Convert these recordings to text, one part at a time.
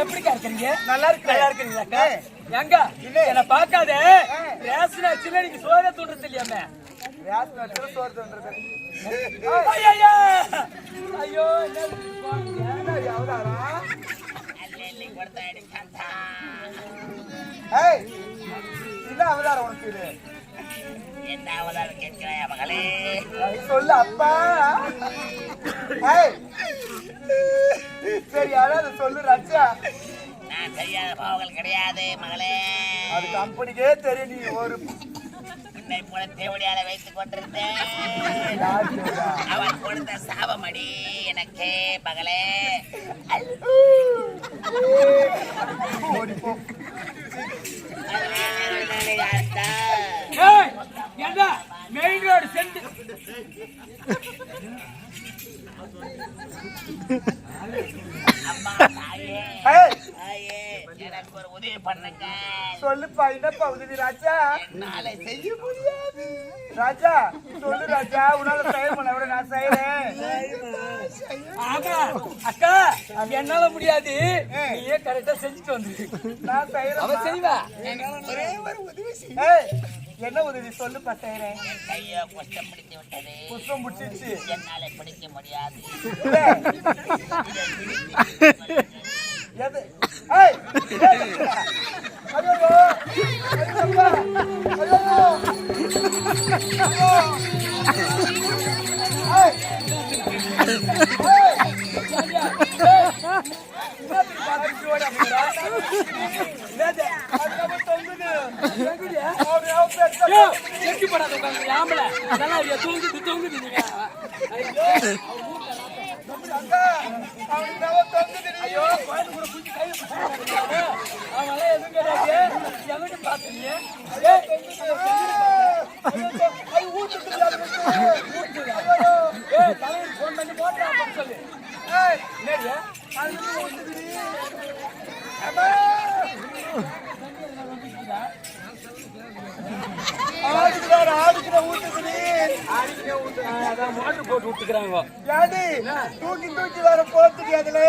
எப்படிக்கா இருக்கிறீங்க? நல்லா இருக்கு நல்லா இருக்கிறீங்களா அக்கா? எங்க என்ன பார்க்காத. ரேஷன் ஆச்சுல நீங்க சோத தூண்டுறது இல்லையாமே? ரேஷன் அரிசியில சோறு தந்துருது. ஐயோ ஐயோ என்ன இப்படி போறீங்க? ஏன்டா அவதாரம்? ஏய், என்ன அவதாரம் உனக்கு இது? என்ன அவதாரம் கேட்கிறாயா மகளே சொல்லு அப்பா ஏய், சரி அதாவது சொல்லு ராஜா நான் செய்யாத பாவங்கள் கிடையாது மகளே அது கம்பெனிக்கே தெரியும் நீ ஒரு போல தேவடியால வைத்துக் கொண்டிருந்தேன்? அவன் கொடுத்த சாபமடி எனக்கு மகளே ஓடி போ. மெயின் ரோடு சென்று அம்மா தாயே ஏய், தாயே எனக்கு ஒரு உதவி பண்ணுங்க. சொல்லுப்பா என்னப்பா உதவி ராஜா? என்னால செய்ய முடியாது. ராஜா சொல்லு ராஜா உன்னால செய்ய முடியல விட நான் செய்யறேன். ஆமா அக்கா என்னால முடியாது. நீயே கரெக்டா செஞ்சுட்டு வந்துரு நான் அவ செய்யறேன் செய்வா ஒரே ஒரு உதவி என்ன உதவி சொல்லுப்பா செய்யறேன். என் கையோ குஷ்டம் பிடித்து விட்டது. புஷ்பம் முடிச்சிச்சு என்னால பிடிக்க முடியாது. தொங்குது எங்கடியா? உட்காந்து நீங்க ஆடுகிற ஊட்டுக்குடி ஆ, அதான் போட்டு விட்டுக்கிறாங்க. தூக்கி தூக்கி வர போத்துக்கு அதுல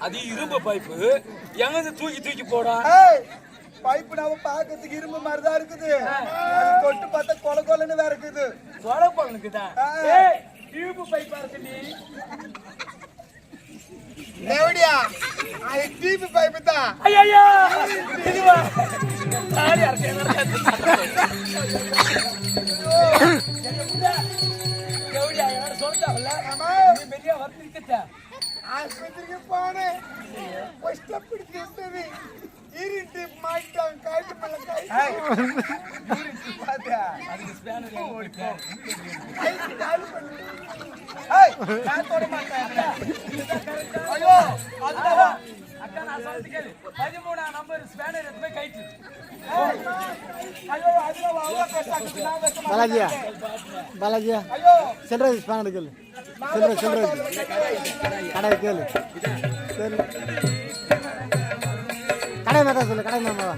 அது இரும்பு பைப்பு. எங்க தூக்கி தூக்கி ஏய் பைப்பு நாம பாக்கிறதுக்கு இரும்பு மாதிரி தான் இருக்குது. அது தொட்டு பார்த்தா கொல கொலன்னு வேற இருக்குது. சொல பொண்ணுக்கு தான் ஆ. ஏய் டியூப் பைப்பா இருக்கு நீ. எப்படியா அது டிபி பைப்பு தான் ஐயா இதுவா தாடி ஆஸ்பத்திரிக்கு போனேன் இருட்டு மாட்டான் காட்டு மேல ஐயோ அதுதான் அக்கா நான் கேளு. பதிமூணாம் நம்பர் ஸ்பேனர் எடுத்து போய் கைட்டு பாலாஜியா பாலாஜியா சில்லறை ஸ்பேனர் கேளு. சில்லறை சில்லறை கடை கேளு. கடை மேட்டா சொல்லு கடை மேமா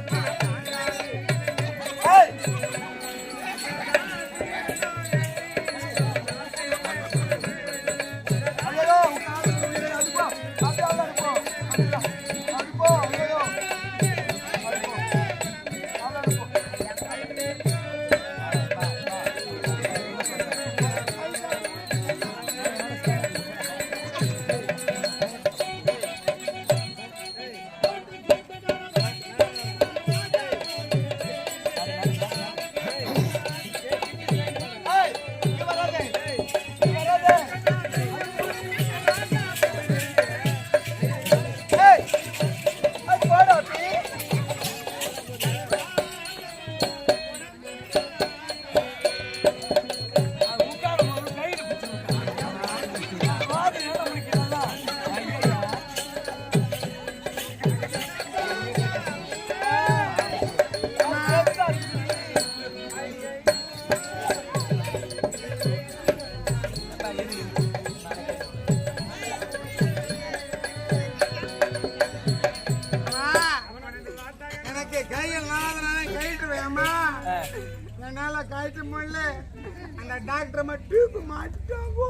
கழிக்க முடியல அந்த டாக்டர் மட்டும் மாட்டாங்கோ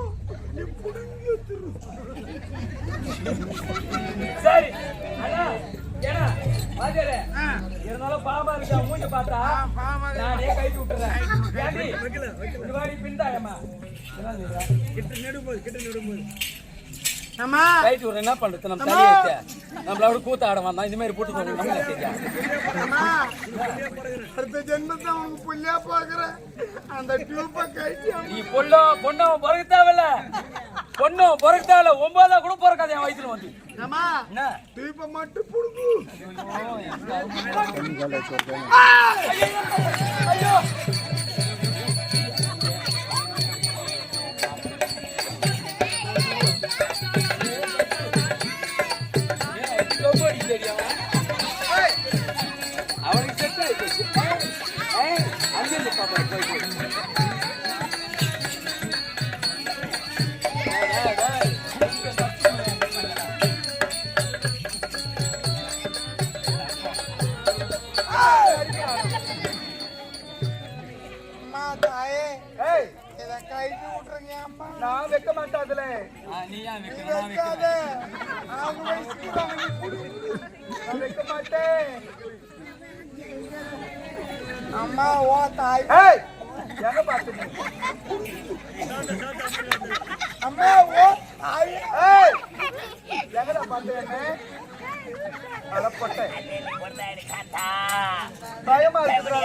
நீ புடுங்கி. சரி இருந்தாலும் பாம்பா இருக்கா? மூஞ்ச பார்த்தா? நானே கைட்டு விட்டுறேன் ஏண்டி இந்த மாதிரி பின்தாயம்மா. அம்மா கைட்டு விடுறேன் என்ன பண்றது? நம்ம தலையை நம்மளோட கூத்த ஆட இந்த மாதிரி போட்டு போகணும் நம்ம தெரியா அம்மா அடுத்த ஜென்மத்தை உனக்கு புள்ளியா பாக்குறேன் அந்த டியூப்பை நீ பொண்ணோ பொண்ணோ பிறகு தேவையில்ல. பொண்ணோ பிறகு தேவையில்ல. ஒன்பதா கூட பிறக்காது என் வயசுல வந்து. மட்டும் புடுங்கு. நீயா வைக்கிற? நான் வைக்கிறேன். அவங்க ஐஸ்கிரீம் வாங்கி குடு நான் வைக்க அம்மா ஓ தாய். அம்மா ஓ தாய். பயமா இருக்குடா